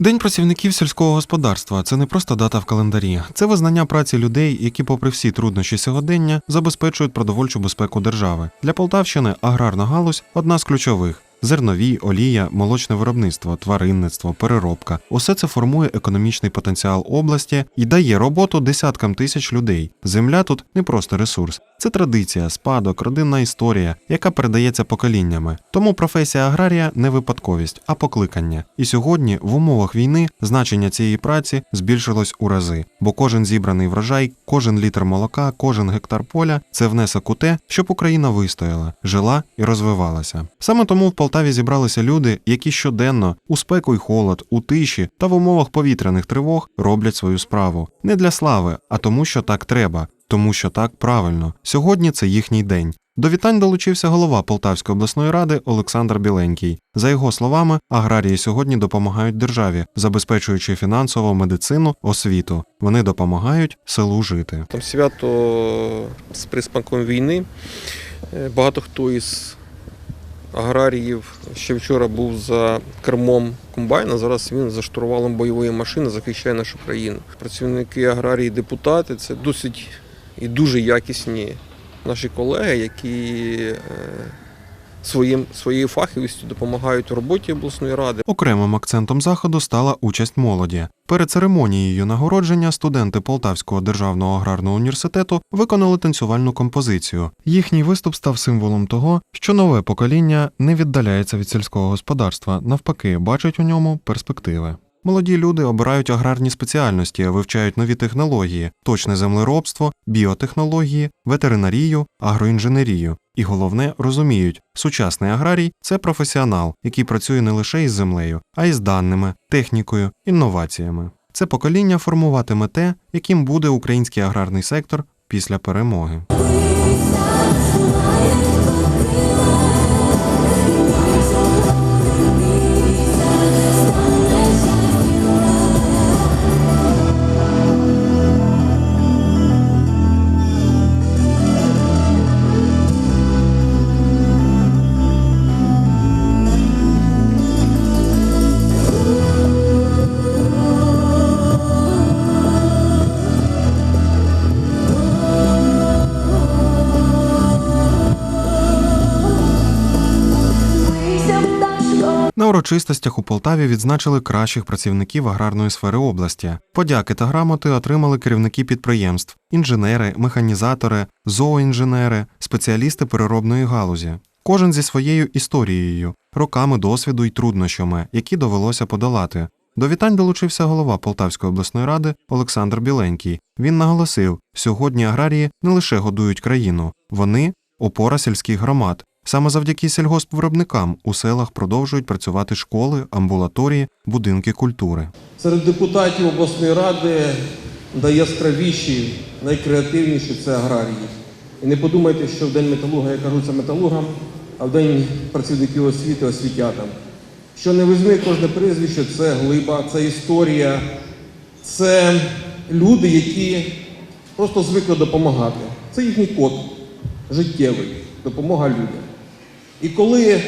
День працівників сільського господарства це не просто дата в календарі, це визнання праці людей, які, попри всі труднощі сьогодення, забезпечують продовольчу безпеку держави. Для Полтавщини аграрна галузь одна з ключових. Зернові, олія, молочне виробництво, тваринництво, переробка усе це формує економічний потенціал області і дає роботу десяткам тисяч людей. Земля тут не просто ресурс, це традиція, спадок, родинна історія, яка передається поколіннями. Тому професія аграрія не випадковість, а покликання. І сьогодні, в умовах війни, значення цієї праці збільшилось у рази, бо кожен зібраний врожай, кожен літр молока, кожен гектар поля це внесок у те, щоб Україна вистояла, жила і розвивалася. Саме тому в Полтаві зібралися люди, які щоденно у спеку й холод, у тиші та в умовах повітряних тривог роблять свою справу не для слави, а тому, що так треба, тому що так правильно. Сьогодні це їхній день. До вітань долучився голова Полтавської обласної ради Олександр Біленький. За його словами, аграрії сьогодні допомагають державі, забезпечуючи фінансово медицину, освіту. Вони допомагають селу жити. Там свято з присмаком війни. Е, Багато хто із аграріїв ще вчора був за кермом комбайна, зараз він за штурвалом бойової машини захищає нашу країну. Працівники аграрії, депутати це досить і дуже якісні наші колеги, які е, своїм, своєю фаховістю допомагають у роботі обласної ради. Окремим акцентом заходу стала участь молоді. Перед церемонією нагородження студенти Полтавського державного аграрного університету виконали танцювальну композицію. Їхній виступ став символом того, що нове покоління не віддаляється від сільського господарства, навпаки, бачить у ньому перспективи. Молоді люди обирають аграрні спеціальності, вивчають нові технології, точне землеробство, біотехнології, ветеринарію, агроінженерію. І головне, розуміють, сучасний аграрій це професіонал, який працює не лише із землею, а й з даними, технікою, інноваціями. Це покоління формуватиме те, яким буде український аграрний сектор після перемоги. Урочистостях у Полтаві відзначили кращих працівників аграрної сфери області. Подяки та грамоти отримали керівники підприємств, інженери, механізатори, зооінженери, спеціалісти переробної галузі. Кожен зі своєю історією, роками досвіду й труднощами, які довелося подолати. До вітань долучився голова Полтавської обласної ради Олександр Біленький. Він наголосив, сьогодні аграрії не лише годують країну, вони опора сільських громад. Саме завдяки сільгоспвиробникам у селах продовжують працювати школи, амбулаторії, будинки культури. Серед депутатів обласної ради найяскравіші, найкреативніші це аграрії. І не подумайте, що в день металурга я кажу це металургам, а в день працівників освіти освітятам. Що не візьми кожне прізвище, це глиба, це історія, це люди, які просто звикли допомагати. Це їхній код життєвий, допомога людям. І коли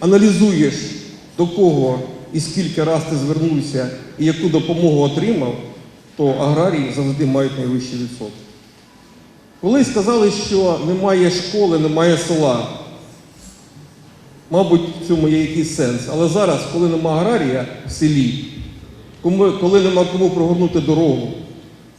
аналізуєш, до кого і скільки раз ти звернувся і яку допомогу отримав, то аграрії завжди мають найвищий відсоток. Коли сказали, що немає школи, немає села, мабуть, в цьому є якийсь сенс. Але зараз, коли нема аграрія в селі, коли нема кому прогорнути дорогу,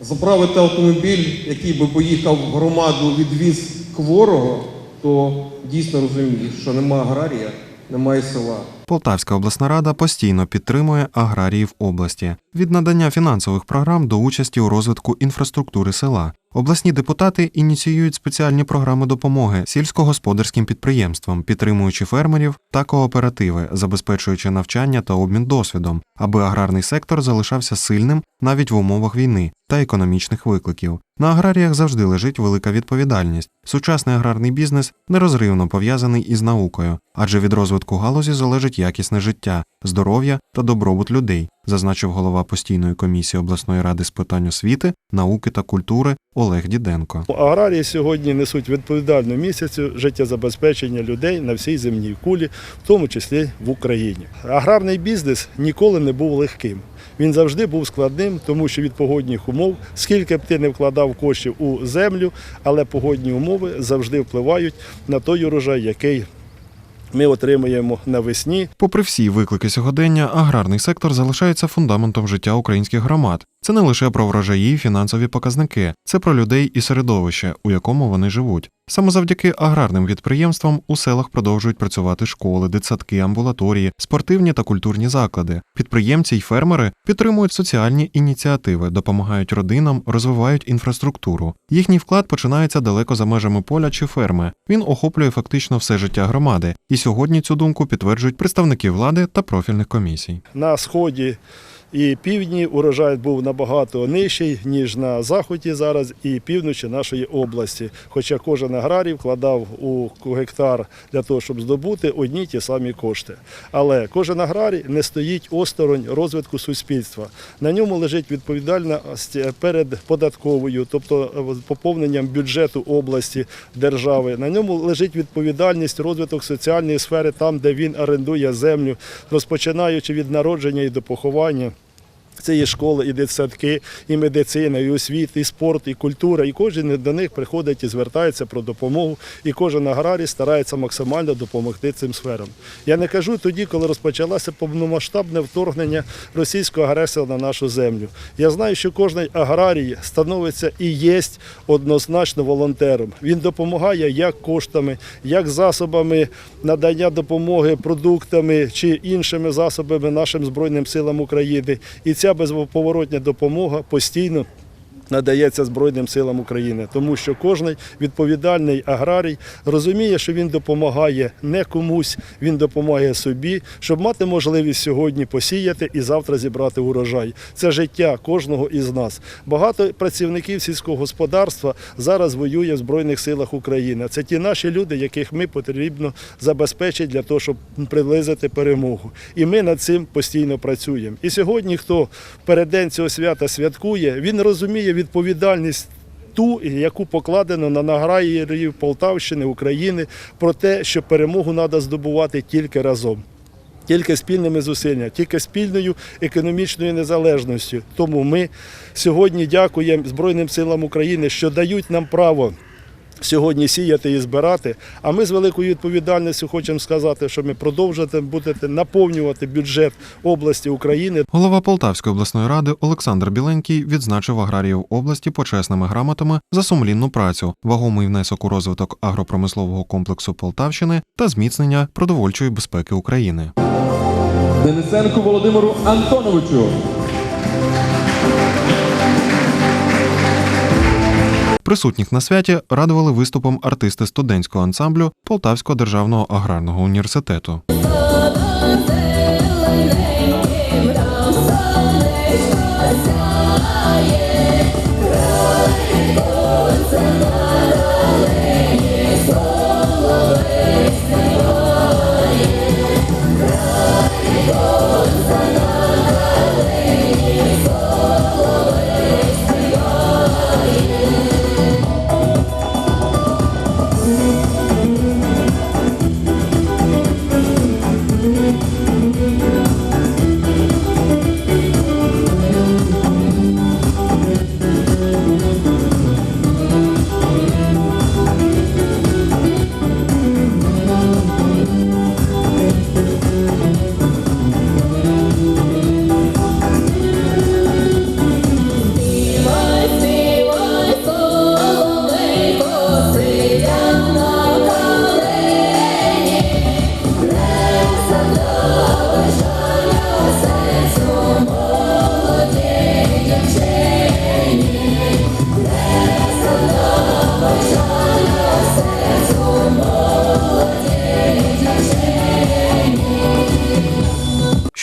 заправити автомобіль, який би поїхав в громаду, відвіз хворого, то дійсно розумієш, що нема аграрія, немає села. Полтавська обласна рада постійно підтримує аграріїв області від надання фінансових програм до участі у розвитку інфраструктури села. Обласні депутати ініціюють спеціальні програми допомоги сільськогосподарським підприємствам, підтримуючи фермерів та кооперативи, забезпечуючи навчання та обмін досвідом, аби аграрний сектор залишався сильним навіть в умовах війни та економічних викликів. На аграріях завжди лежить велика відповідальність. Сучасний аграрний бізнес нерозривно пов'язаний із наукою, адже від розвитку галузі залежить якісне життя, здоров'я та добробут людей, зазначив голова постійної комісії обласної ради з питань освіти, науки та культури Олег Діденко. Аграрії сьогодні несуть відповідальну місяцю життєзабезпечення людей на всій земній кулі, в тому числі в Україні. Аграрний бізнес ніколи не був легким. Він завжди був складним, тому що від погодних умов, скільки б ти не вкладав коштів у землю, але погодні умови завжди впливають на той урожай, який ми отримуємо навесні. Попри всі виклики сьогодення, аграрний сектор залишається фундаментом життя українських громад. Це не лише про врожаї і фінансові показники, це про людей і середовище, у якому вони живуть. Саме завдяки аграрним підприємствам у селах продовжують працювати школи, дитсадки, амбулаторії, спортивні та культурні заклади. Підприємці й фермери підтримують соціальні ініціативи, допомагають родинам, розвивають інфраструктуру. Їхній вклад починається далеко за межами поля чи ферми. Він охоплює фактично все життя громади, і сьогодні цю думку підтверджують представники влади та профільних комісій. На сході і півдні урожай був набагато нижчий, ніж на заході зараз і півночі нашої області. Хоча кожен аграрій вкладав у гектар для того, щоб здобути одні ті самі кошти. Але кожен аграрій не стоїть осторонь розвитку суспільства. На ньому лежить відповідальність перед податковою, тобто поповненням бюджету області держави. На ньому лежить відповідальність розвиток соціальної сфери там, де він орендує землю, розпочинаючи від народження і до поховання. Це і школи, і дитсадки, і медицина, і освіта, і спорт, і культура. І кожен до них приходить і звертається про допомогу. І кожен аграрій старається максимально допомогти цим сферам. Я не кажу тоді, коли розпочалося повномасштабне вторгнення російського агресора на нашу землю. Я знаю, що кожен аграрій становиться і є однозначно волонтером. Він допомагає як коштами, як засобами надання допомоги продуктами чи іншими засобами нашим Збройним силам України. І ця безповоротня допомога постійно. Надається Збройним силам України, тому що кожен відповідальний аграрій розуміє, що він допомагає не комусь, він допомагає собі, щоб мати можливість сьогодні посіяти і завтра зібрати урожай. Це життя кожного із нас. Багато працівників сільського господарства зараз воює в Збройних силах України. Це ті наші люди, яких ми потрібно забезпечити для того, щоб приблизити перемогу. І ми над цим постійно працюємо. І сьогодні, хто в цього свята святкує, він розуміє відповідальність. Ту, яку покладено на награїв Полтавщини, України, про те, що перемогу треба здобувати тільки разом. Тільки спільними зусиллями, тільки спільною економічною незалежністю. Тому ми сьогодні дякуємо Збройним силам України, що дають нам право сьогодні сіяти і збирати. А ми з великою відповідальністю хочемо сказати, що ми продовжуємо будете наповнювати бюджет області України Голова Полтавської обласної ради Олександр Біленький відзначив аграріїв області почесними грамотами за сумлінну працю, вагомий внесок у розвиток агропромислового комплексу Полтавщини та зміцнення продовольчої безпеки України. Денисенку Володимиру Антоновичу. Присутніх на святі радували виступом артисти студентського ансамблю Полтавського державного аграрного університету.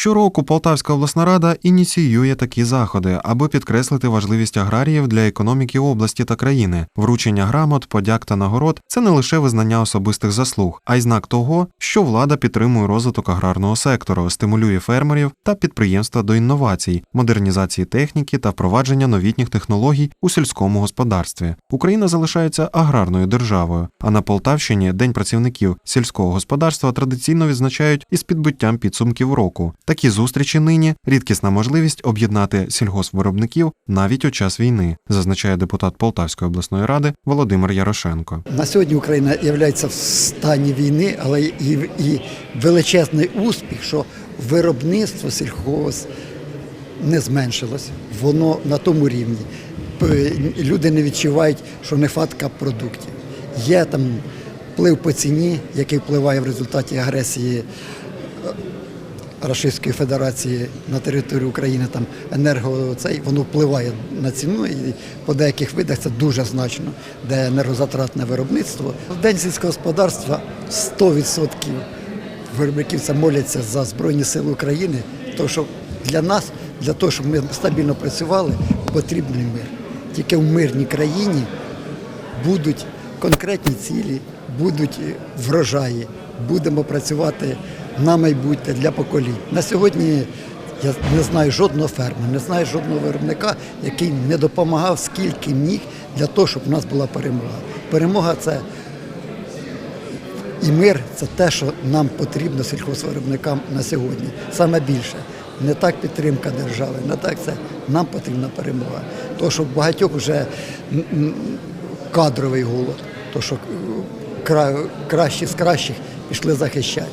Щороку Полтавська обласна рада ініціює такі заходи, аби підкреслити важливість аграріїв для економіки області та країни. Вручення грамот, подяк та нагород це не лише визнання особистих заслуг, а й знак того, що влада підтримує розвиток аграрного сектору, стимулює фермерів та підприємства до інновацій, модернізації техніки та впровадження новітніх технологій у сільському господарстві. Україна залишається аграрною державою, а на Полтавщині День працівників сільського господарства традиційно відзначають із підбиттям підсумків року. Такі зустрічі нині рідкісна можливість об'єднати сільгоспвиробників навіть у час війни, зазначає депутат Полтавської обласної ради Володимир Ярошенко. На сьогодні Україна є в стані війни, але і, і величезний успіх, що виробництво сільхоз не зменшилось. Воно на тому рівні. Люди не відчувають, що нехватка продуктів. Є там вплив по ціні, який впливає в результаті агресії Російської Федерації на територію України там енерго цей воно впливає на ціну і по деяких видах це дуже значно, де енергозатратне виробництво. В день сільського господарства 100% виробників це моляться за Збройні Сили України, тому що для нас, для того, щоб ми стабільно працювали, потрібний мир. Тільки в мирній країні будуть конкретні цілі, будуть врожаї, будемо працювати на майбутнє для поколінь. На сьогодні я не знаю жодного фермера, не знаю жодного виробника, який не допомагав скільки міг для того, щоб у нас була перемога. Перемога це і мир це те, що нам потрібно сільхозвиробникам на сьогодні. Саме більше. Не так підтримка держави, не так це нам потрібна перемога. То, що в багатьох вже кадровий голод, то що е, кра- кращі з кращих пішли захищати.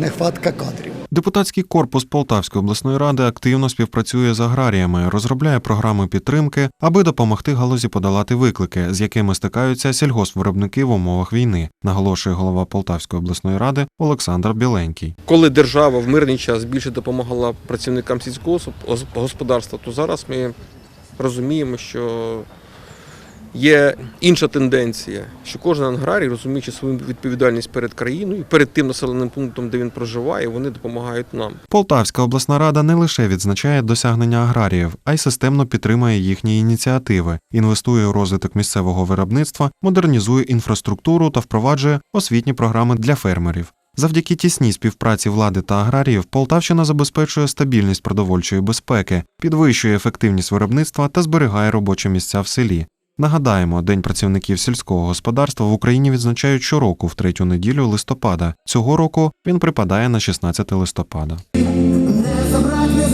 Нехватка кадрів. Депутатський корпус Полтавської обласної ради активно співпрацює з аграріями, розробляє програми підтримки, аби допомогти галузі подолати виклики, з якими стикаються сільгоспвиробники в умовах війни, наголошує голова Полтавської обласної ради Олександр Біленький. Коли держава в мирний час більше допомагала працівникам сільського гос- господарства, то зараз ми розуміємо, що є інша тенденція, що кожен аграрій, розуміючи свою відповідальність перед країною, перед тим населеним пунктом, де він проживає, вони допомагають нам. Полтавська обласна рада не лише відзначає досягнення аграріїв, а й системно підтримує їхні ініціативи, інвестує у розвиток місцевого виробництва, модернізує інфраструктуру та впроваджує освітні програми для фермерів. Завдяки тісній співпраці влади та аграріїв Полтавщина забезпечує стабільність продовольчої безпеки, підвищує ефективність виробництва та зберігає робочі місця в селі. Нагадаємо, День працівників сільського господарства в Україні відзначають щороку в третю неділю листопада. Цього року він припадає на 16 листопада. Забрати